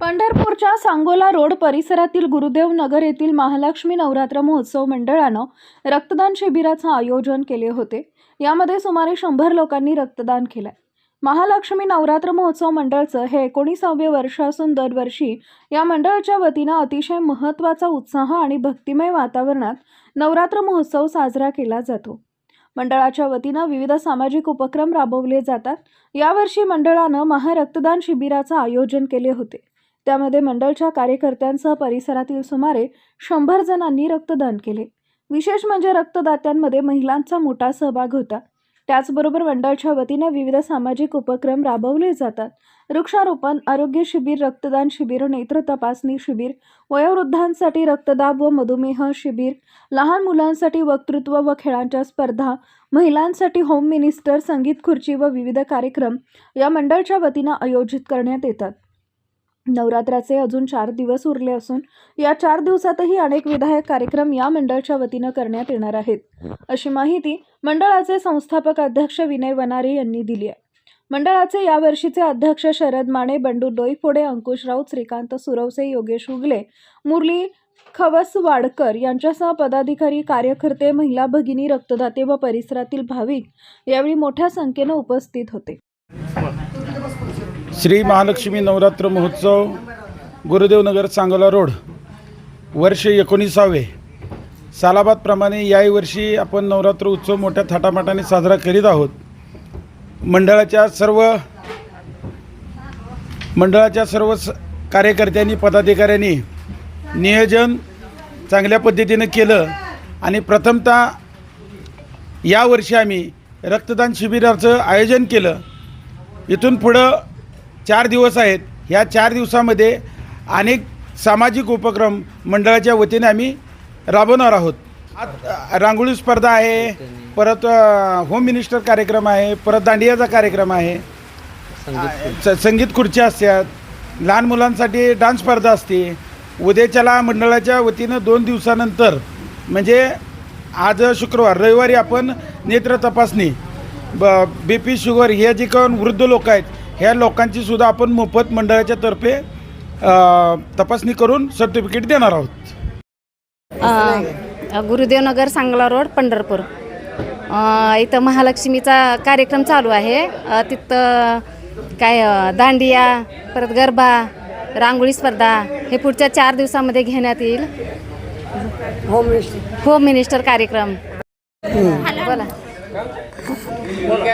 पंढरपूरच्या सांगोला रोड परिसरातील गुरुदेव नगर येथील महालक्ष्मी नवरात्र महोत्सव मंडळानं रक्तदान शिबिराचं आयोजन केले होते. यामध्ये सुमारे शंभर लोकांनी रक्तदान केलंय. महालक्ष्मी नवरात्र महोत्सव मंडळचं हे एकोणीसावे वर्ष असून दरवर्षी या मंडळाच्या वतीनं अतिशय महत्त्वाचा उत्साह आणि भक्तिमय वातावरणात नवरात्र महोत्सव साजरा केला जातो. मंडळाच्या वतीनं विविध सामाजिक उपक्रम राबवले जातात. यावर्षी मंडळानं महारक्तदान शिबिराचं आयोजन केले होते. त्यामध्ये मंडळच्या कार्यकर्त्यांसह परिसरातील सुमारे शंभर जणांनी रक्तदान केले. विशेष म्हणजे रक्तदात्यांमध्ये महिलांचा मोठा सहभाग होता. त्याचबरोबर मंडळच्या वतीनं विविध सामाजिक उपक्रम राबवले जातात. वृक्षारोपण आरोग्य शिबिर रक्तदान शिबिर नेत्र तपासणी शिबिर वयोवृद्धांसाठी रक्तदाब व मधुमेह शिबिर लहान मुलांसाठी वक्तृत्व व खेळांच्या स्पर्धा महिलांसाठी होम मिनिस्टर संगीत खुर्ची व विविध कार्यक्रम या मंडळच्या वतीनं आयोजित करण्यात येतात. नवरात्राचे अजून चार दिवस उरले असून या चार दिवसातही अनेक विधायक कार्यक्रम या मंडळाच्या वतीनं करण्यात येणार आहेत. अशी माहिती मंडळाचे संस्थापक अध्यक्ष विनय वनारे यांनी दिली आहे. मंडळाचे यावर्षीचे अध्यक्ष शरद माने बंडू डोईफोडे अंकुश राऊत श्रीकांत सुरवसे योगेश उगले मुरली खवसवाडकर यांच्यासह पदाधिकारी कार्यकर्ते महिला भगिनी रक्तदाते व परिसरातील भाविक यावेळी मोठ्या संख्येनं उपस्थित होते. श्री महालक्ष्मी नवरात्र महोत्सव गुरुदेवनगर सांगोला रोड वर्ष एकोणीसावे. सालाबादप्रमाणे याही वर्षी आपण नवरात्र उत्सव मोठ्या थाटामाटाने साजरा करीत आहोत. मंडळाच्या सर्व मंडळाच्या सर्व स कार्यकर्त्यांनी पदाधिकाऱ्यांनी नियोजन चांगल्या पद्धतीनं केलं आणि प्रथमतः यावर्षी आम्ही रक्तदान शिबिराचं आयोजन केलं. इथून पुढं चार दिवस आहेत. ह्या चार दिवसामध्ये अनेक सामाजिक उपक्रम मंडळाच्या वतीने आम्ही राबवणार आहोत. आत रांगोळी स्पर्धा आहे. परत होम मिनिस्टर कार्यक्रम आहे. परत दांडियाचा कार्यक्रम आहे. संगीत खुर्च्या असतात लहान मुलांसाठी डान्स स्पर्धा असते. उद्याच्याला मंडळाच्या वतीनं दोन दिवसानंतर म्हणजे आज शुक्रवार रविवारी आपण नेत्र तपासणी ब बी पी शुगर हे जे कोण वृद्ध लोक आहेत ह्या लोकांची सुद्धा आपण मोफत मंडळाच्या तर्फे तपासणी करून सर्टिफिकेट देणार आहोत. गुरुदेवनगर सांगला रोड पंढरपूर. इथं महालक्ष्मीचा कार्यक्रम चालू आहे. तिथं काय दांडिया परत गरबा रांगोळी स्पर्धा हे पुढच्या चार दिवसामध्ये घेण्यात येईल. होम मिनिस्टर कार्यक्रम. बोला.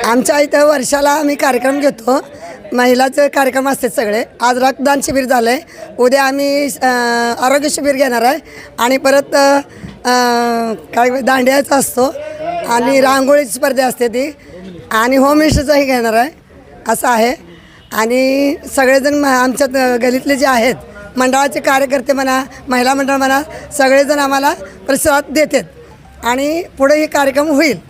आमच्या इथं वर्षाला आम्ही कार्यक्रम घेतो. महिलाचे कार्यक्रम असतात सगळे. आज रक्तदान शिबिर झालं आहे उद्या आम्ही आरोग्य शिबिर घेणार आहे. आणि परत काय दांडियाचा असतो. आणि रांगोळी स्पर्धा असते ती. आणि होम मिनिस्टरचाही घेणार आहे. असं आहे. आणि सगळेजण म- आमच्या गलीतले जे आहेत मंडळाचे कार्यकर्ते म्हणा महिला मंडळ म्हणा सगळेजण आम्हाला प्रतिसाद देतात. आणि पुढे हे कार्यक्रम होईल.